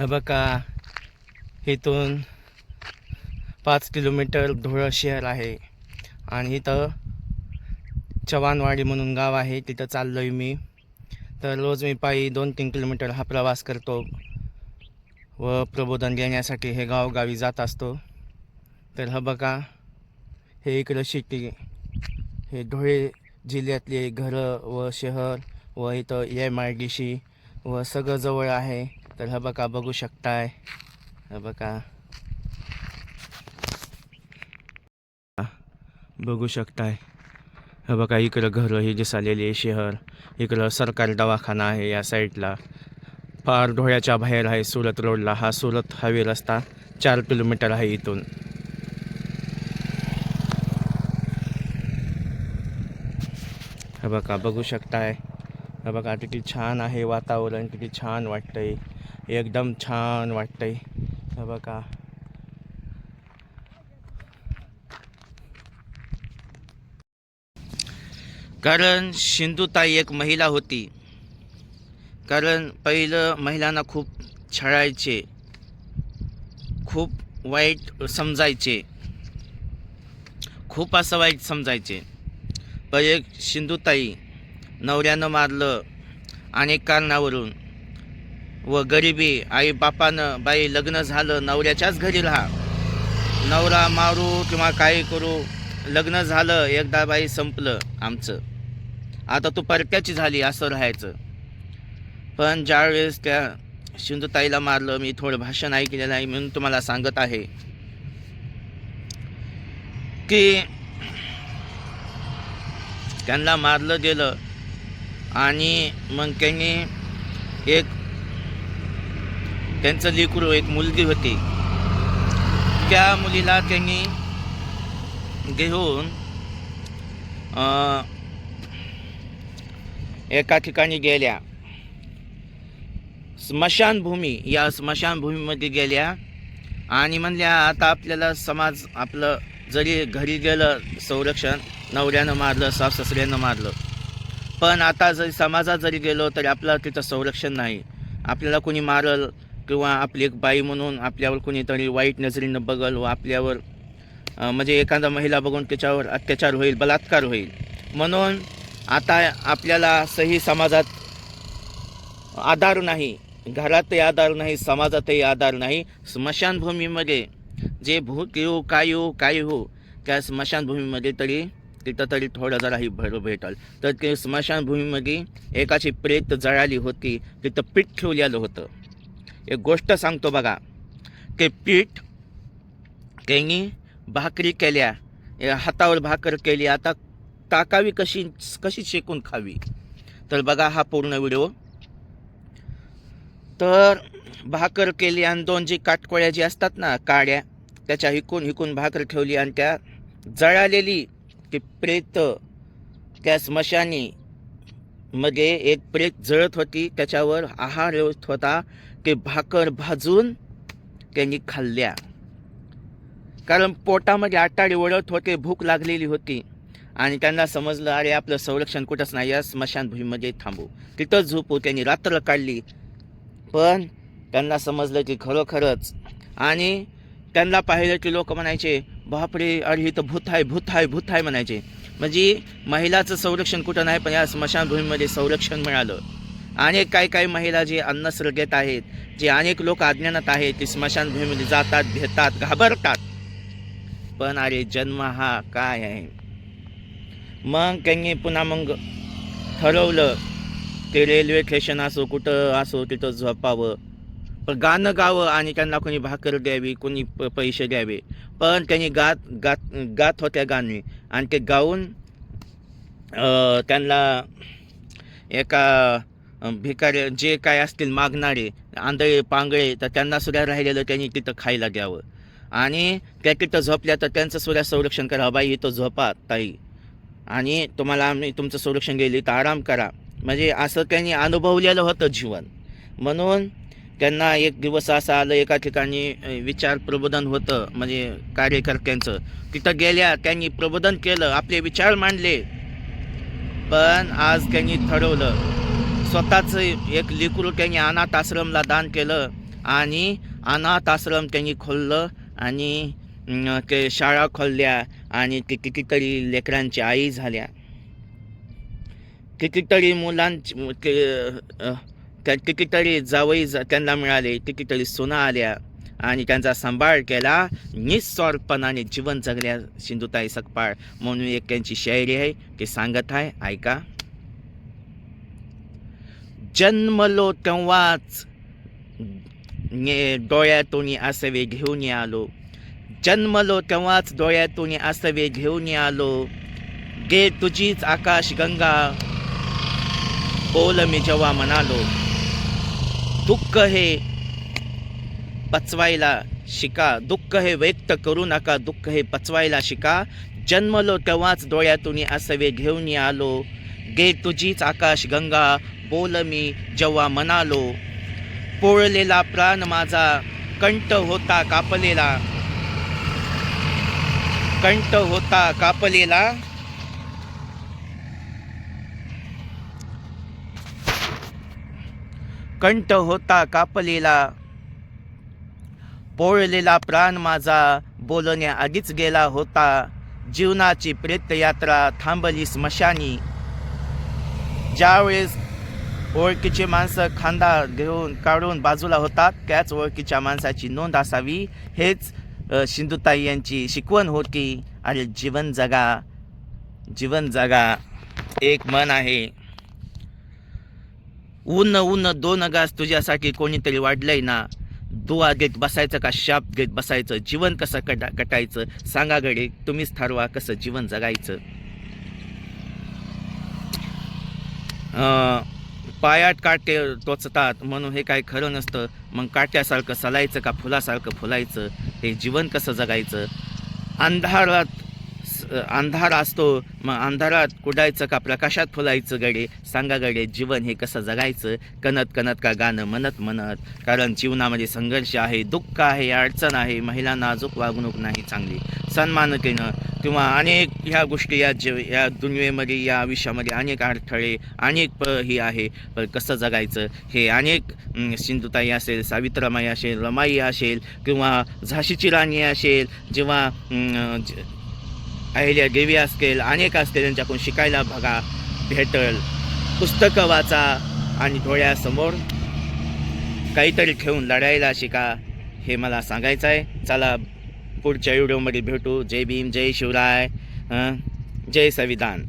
हे बघा इथून पाच किलोमीटर धुळं शहर आहे. आणि इथं चव्हाणवाडी म्हणून गाव आहे तिथं चाललो आहे मी. तर रोज मी पायी दोन तीन किलोमीटर हा प्रवास करतो व प्रबोधन घेण्यासाठी हे गावगावी जात असतो. तर हा बघा हे इकडं शिटी हे धुळे जिल्ह्यातले घरं व शहर व इथं एम आय डी सी व सगळं जवळ आहे. तर हा बघा बघू शकताय. हा बघा. बघू शकताय. हा बघा इकडं घरं ही दिसालेली आहे शहर इकडं सरकारी दवाखाना आहे या साईडला. फार डोळ्याच्या बाहेर आहे सुरत रोडला. हा सुरत हवे रस्ता चार किलोमीटर आहे इथून. हा बघा बघू शकताय. बघा किती छान आहे वातावरण किती छान वाटतंय. एकदम छान वाटतंय. हे बघा. कारण सिंधुताई एक महिला होती. कारण पहिलं महिलांना खूप छळायचे. खूप वाईट समजायचे. खूप असं वाईट समजायचे. पण एक सिंधुताई नवऱ्यानं मारलं अनेक कारणावरून. व गरिबी आई बापानं बाई लग्न झालं नवऱ्याच्याच घरी राहा. नवरा मारू किंवा काही करू लग्न झालं एकदा बाई संपलं आमचं. आता तू परक्याची झाली असं राहायचं. पण ज्यावेळेस त्या शिंदुताईला मारलं मी थोडं भाषण ऐकलेलं आहे म्हणून तुम्हाला सांगत आहे. की त्यांना मारलं गेलं आणि मग त्यांनी एक त्यांचं लेकरू एक मुलगी होती. त्या मुलीला त्यांनी घेऊन एका ठिकाणी गेल्या. स्मशानभूमी या स्मशानभूमीमध्ये गेल्या आणि म्हणल्या आता आपल्याला समाज आपलं जरी घरी गेलं संरक्षण नवऱ्यानं मारलं सासऱ्यानं मारलं पण आता जरी समाजात जरी गेलो तरी आपलं तिथं संरक्षण नाही. आपल्याला कोणी मारल किंवा आपली एक बाई म्हणून आपल्यावर कोणीतरी वाईट नजरेनं बघल व आपल्यावर म्हणजे एखादा महिला बघून त्याच्यावर अत्याचार होईल बलात्कार होईल. म्हणून आता आपल्याला सही समाजात आधार नाही. घरातही आधार नाही समाजातही आधार नाही. स्मशानभूमीमध्ये जे भूत येऊ काय येऊ काय हो त्या स्मशानभूमीमध्ये तरी तिथं तरी थोडं जराही भर भेटल. तर ते स्मशानभूमीमध्ये एकाची प्रेत जळाली होती. तिथं पीठ ठेवलेलं होतं. एक गोष्ट सांगतो बघा ते पीठ त्यांनी भाकरी केल्या हातावर भाकर केली. आता टाकावी कशी कशी शेकून खावी? तर बघा हा पूर्ण व्हिडिओ. तर भाकर केली आणि दोन जी काटकोळ्या जी असतात ना काड्या त्याच्या हिकून हिकून भाकर ठेवली आणि त्या जळालेली. ती प्रेत त्या स्मशानी मध्ये एक प्रेत जळत होती त्याच्यावर आहार येत होता ते भाकर भाजून त्यांनी खाल्ल्या. कारण पोटामध्ये आटाडी ओढत होते भूक लागलेली होती. आणि त्यांना समजलं अरे आपलं संरक्षण कुठंच नाही या स्मशानभूमीमध्ये थांबू. तिथंच झोपू त्यांनी रात्र काढली. पण त्यांना समजलं की खरोखरच. आणि त्यांना पाहिलं की लोक म्हणायचे बापरे अरे इथं भूत आहे भूत आहे भूत आहे म्हणायचे. म्हणजे महिलाचं संरक्षण कुठं नाही पण या स्मशानभूमीमध्ये संरक्षण मिळालं. अनेक काही काही महिला जे अन्नसृगेत आहेत जे अनेक लोक अज्ञानात आहेत ते स्मशानभूमीमध्ये जातात भेटतात घाबरतात. पण अरे जन्म हा काय आहे? मग त्यांनी पुन्हा मग ठरवलं ते रेल्वे स्टेशन असो कुठं असो तिथं झोपावं. पण गाणं गावं आणि त्यांना कोणी भाकर द्यावी कोणी प पैसे द्यावे पण त्यांनी गात गात गात होत्या गाणी आणि ते गाऊन त्यांना एका भिकारे जे काय असतील मागणारे आंधळे पांगळे तर त्यांना सुद्धा राहिलेलं त्यांनी तिथं खायला द्यावं आणि त्या तिथं झोपल्या तर त्यांचं सुद्धा संरक्षण करा बाई इथं झोपा ताई आणि तुम्हाला आम्ही तुमचं संरक्षण गेली तर आराम करा म्हणजे असं त्यांनी अनुभवलेलं होतं जीवन म्हणून त्यांना एक दिवस असं आलं एका ठिकाणी विचार प्रबोधन होतं म्हणजे कार्यकर्त्यांचं. तिथं गेल्या त्यांनी प्रबोधन केलं आपले विचार मांडले. पण आज त्यांनी ठरवलं स्वतःच एक लिकरू त्यांनी अनाथ आश्रमला दान केलं आणि अनाथ आश्रम त्यांनी खोललं आणि ते शाळा खोलल्या आणि ते कितीतरी लेकरांची आई झाल्या. कितीतरी मुलांची त्या कितीतरी जावई ज- त्यांना मिळाले कितीतरी सुना आल्या आणि त्यांचा सांभाळ केला. निस्वार्थपणाने जीवन जगल्या सिंधुताई सकपाळ. म्हणून एक त्यांची शायरी आहे ते सांगत आहे. ऐका. जन्मलो तेव्हाच ने डोळ्यातून आसवे घेऊन आलो. जन्मलो तेव्हाच डोळ्यातून आसवे घेऊन आलो. गे तुझीच आकाश गंगा बोल मी जेव्हा म्हणालो. दुःख हे पचवायला शिका. दुःख हे व्यक्त करू नका. दुःख हे पचवायला शिका. जन्मलो तेव्हाच डोळ्यातून असवे घेऊन आलो. गे तुझीच आकाश गंगा बोल मी जेव्हा म्हणालो. पोळलेला प्राण माझा कंठ होता कापलेला. कंठ होता कापलेला. कंठ होता कापलेला. पोळलेला प्राण माझा बोलण्या आधीच गेला होता. जीवनाची प्रेतयात्रा थांबली स्मशानी. ज्यावेळेस ओळखीचे माणसं खांदा घेऊन काढून बाजूला होतात त्याच ओळखीच्या माणसाची नोंद असावी हेच सिंधुताई यांची शिकवण होती. आणि जीवन जगा जीवन जगा एक मन आहे. ऊन ऊन दोन गास तुझ्यासाठी कोणीतरी वाढलंय ना? दुआ घेत बसायचं का? शाप घेत बसायचं? जीवन कसं कटा कटायचं? सांगा गडे तुम्हीच ठरवा कसं जीवन जगायचं. पायात काटे टोचतात म्हणून हे काही खरं नसतं. मग काट्यासारखं सलायचं का फुलासारखं फुलायचं? हे जीवन कसं जगायचं? अंधारात अंधार असतो मग अंधारात कुडायचं का प्रकाशात फुलायचं गडे सांगा गडे जीवन हे कसं जगायचं? कनत कनत का गाणं म्हणत म्हणत. कारण जीवनामध्ये संघर्ष आहे दुःख आहे अडचण आहे महिलांना नाजूक वागणूक नाही चांगली. सन्मानतेनं किंवा अनेक ह्या गोष्टी या जीव या दुनियेमध्ये या आयुष्यामध्ये अनेक अडथळे अनेक प ही आहे. पण कसं जगायचं? हे अनेक सिंधुताई असेल सावित्रमाई असेल रमाई असेल किंवा झाशीची राणी असेल जेव्हा अहिल्या देवी असतील अनेक असतील त्यांच्याकडून शिकायला बघा भेटल. पुस्तकं वाचा आणि डोळ्यासमोर काहीतरी ठेवून लढायला शिका हे मला सांगायचं आहे. चला पुढच्या व्हिडिओमध्ये भेटू. जय भीम जय शिवराय जय संविधान.